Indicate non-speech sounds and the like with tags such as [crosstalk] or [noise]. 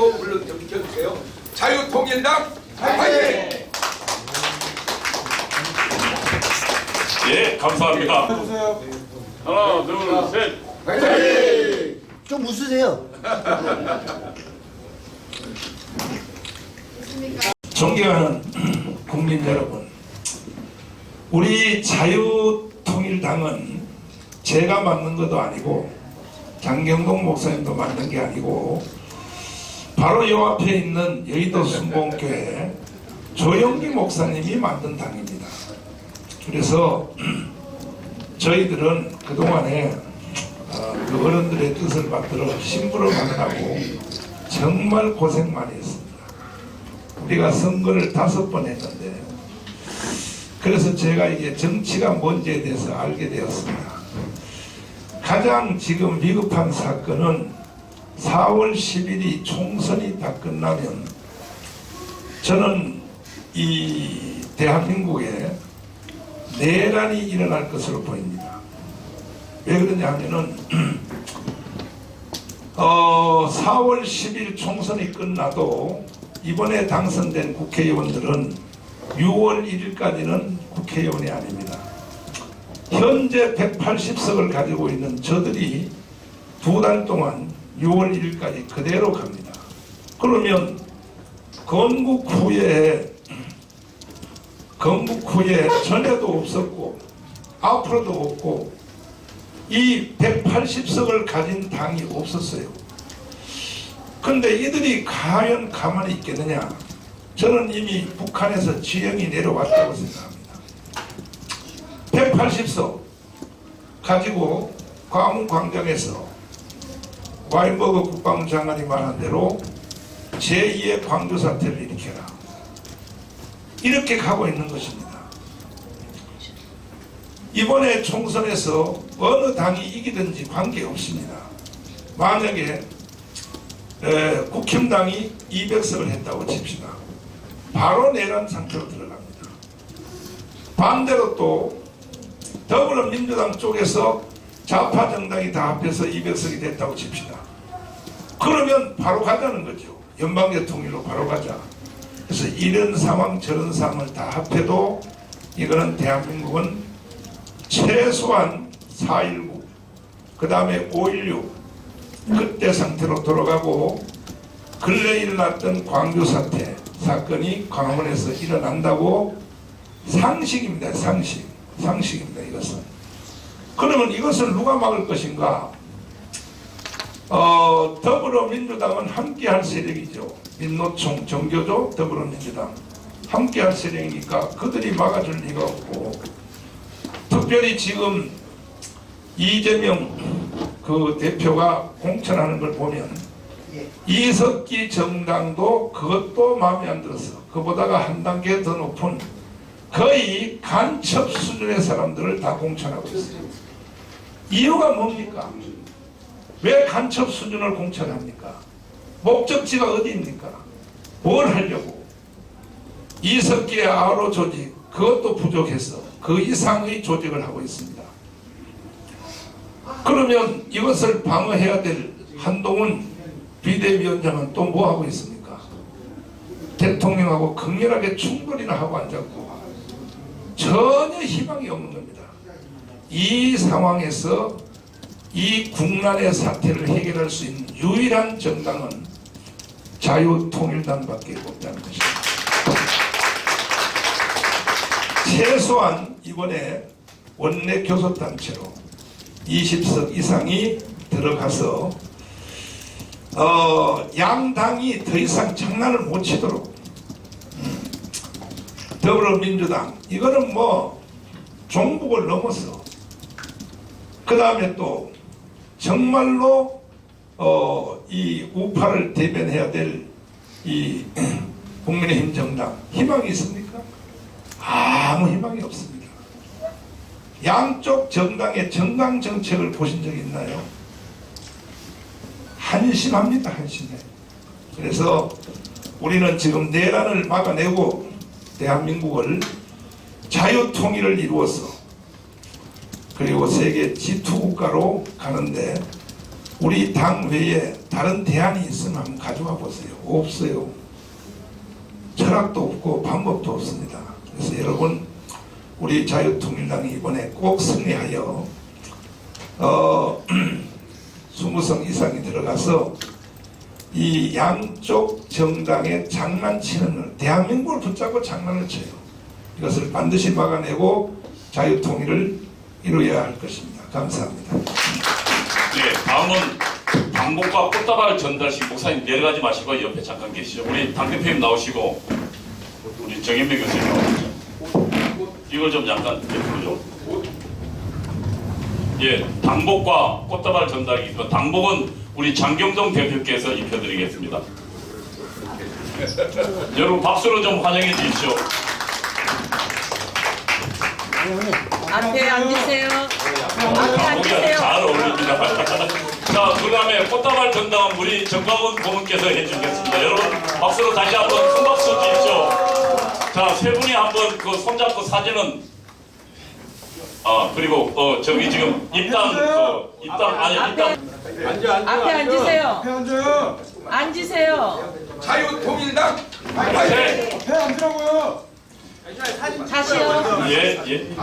한번 불러 좀 비켜주세요. 자유통일당 화이팅! 예, 감사합니다. 하나, 둘, 셋. 좀 웃으세요. 존경하는 국민 여러분, 우리 자유통일당은 제가 만든 것도 아니고 장경동 목사님도 만든 게 아니고 바로 요 앞에 있는 여의도 순복교회 조영기 목사님이 만든 당입니다. 그래서 [clears throat] 저희들은 그동안에 어, 그 어른들의 뜻을 받들어 신부를 만나고 정말 고생 많이 했습니다. 우리가 선거를 다섯 번 했는데 그래서 제가 이게 정치가 뭔지에 대해서 알게 되었습니다. 가장 지금 비급한 사건은 4월 10일이 총선이 다 끝나면 저는 이 대한민국에 내란이 일어날 것으로 보입니다. 왜 그러냐 하면은 [clears throat] 어, 4월 10일 총선이 끝나도 이번에 당선된 국회의원들은 6월 1일까지는 국회의원이 아닙니다. 현재 180석을 가지고 있는 저들이 두 달 동안 6월 1일까지 그대로 갑니다. 그러면 건국 후에 건국 후에 전에도 없었고 앞으로도 없고 이 180석을 가진 당이 없었어요. 근데 이들이 과연 가만히 있겠느냐? 저는 이미 북한에서 지형이 내려왔다고 생각합니다. 180석 가지고 광화문 광장에서 와인버그 국방부 장관이 말한 대로 제2의 광주 사태를 일으켜라. 이렇게 가고 있는 것입니다. 이번에 총선에서 어느 당이 이기든지 관계없습니다. 만약에 에, 국힘당이 200석을 했다고 칩시다. 바로 내란 상태로 들어갑니다. 반대로 또 더불어민주당 쪽에서 좌파 정당이 다 합해서 200석이 됐다고 칩시다. 그러면 바로 가자는 거죠. 연방제 통일로 바로 가자. 그래서 이런 상황 저런 상황을 다 합해도 이거는 대한민국은 최소한 4.19, 그 다음에 5.16, 그때 상태로 돌아가고 근래 일어났던 광주 사태 사건이 광화문에서 일어난다고 상식입니다. 상식. 상식입니다. 이것은. 그러면 이것을 누가 막을 것인가? 어, 더불어민주당은 함께할 세력이죠. 민노총, 정교조, 더불어민주당. 함께할 세력이니까 그들이 막아줄 리가 없고 특별히 지금 이재명 그 대표가 공천하는 걸 보면 이석기 정당도 그것도 마음에 안 들었어. 그보다가 한 단계 더 높은 거의 간첩 수준의 사람들을 다 공천하고 있어요. 이유가 뭡니까? 왜 간첩 수준을 공천합니까? 목적지가 어디입니까? 뭘 하려고? 이석기의 아로 조직 그것도 부족해서 그 이상의 조직을 하고 있습니다. 그러면 이것을 방어해야 될 한동훈 비대위원장은 또 뭐 하고 있습니까? 대통령하고 극렬하게 충돌이나 하고 앉았고 전혀 희망이 없는 겁니다. 이 상황에서 이 국난의 사태를 해결할 수 있는 유일한 정당은 자유통일당밖에 없다는 것입니다. 최소한 이번에 원내 교섭단체로 20석 이상이 들어가서 어, 양당이 더 이상 장난을 못 치도록 음, 더불어민주당 이거는 뭐 종북을 넘어서 그 다음에 또 정말로 어, 이 우파를 대변해야 될 이 [clears throat] 국민의힘 정당 희망이 있습니까? 아무 희망이 없습니다. 양쪽 정당의 정강 정책을 보신 적 있나요? 한심합니다, 한심해. 그래서 우리는 지금 내란을 막아내고 대한민국을 자유 통일을 이루어서 그리고 세계 G2 국가로 가는데 우리 당 외에 다른 대안이 있으면 한번 가져와 보세요. 없어요. 철학도 없고 방법도 없습니다. 그래서 여러분 우리 자유통일당이 이번에 꼭 승리하여 어, [clears throat] 20성 이상이 들어가서 이 양쪽 정당의 장난치는 대한민국을 붙잡고 장난을 쳐요. 이것을 반드시 막아내고 자유통일을 이루어야 할 것입니다. 감사합니다. 예, 다음은 방법과 꽃다발 전달식 목사님 내려가지 마시고 옆에 잠깐 계시죠. 우리 당 대표님 나오시고 우리 정현배 교수님 나오시죠. 이걸 좀 약간 옆으로 좀. 예, 당복과 꽃다발 전달이 있고 당복은 우리 장경동 대표께서 입혀드리겠습니다. 여러분 박수로 좀 환영해 주십시오. 앞에 앉으세요. 앞에 앉으세요. 잘 어울립니다. [laughs] 자, 그 다음에 꽃다발 전담 우리 정광훈 고문께서 해주겠습니다. 여러분, 박수로 다시 한번 큰 박수 주십시오. 자, 세 분이 한번 그 손잡고 사진은, 아, 그리고, 어, 저기 지금 입당, 그, 입당, 아니, 입당. 앞에 앉으세요. 앞에 앉아요. 앉으세요. 자유통일당 네, 앞에 앉으라고요. 다시요. 예, 예.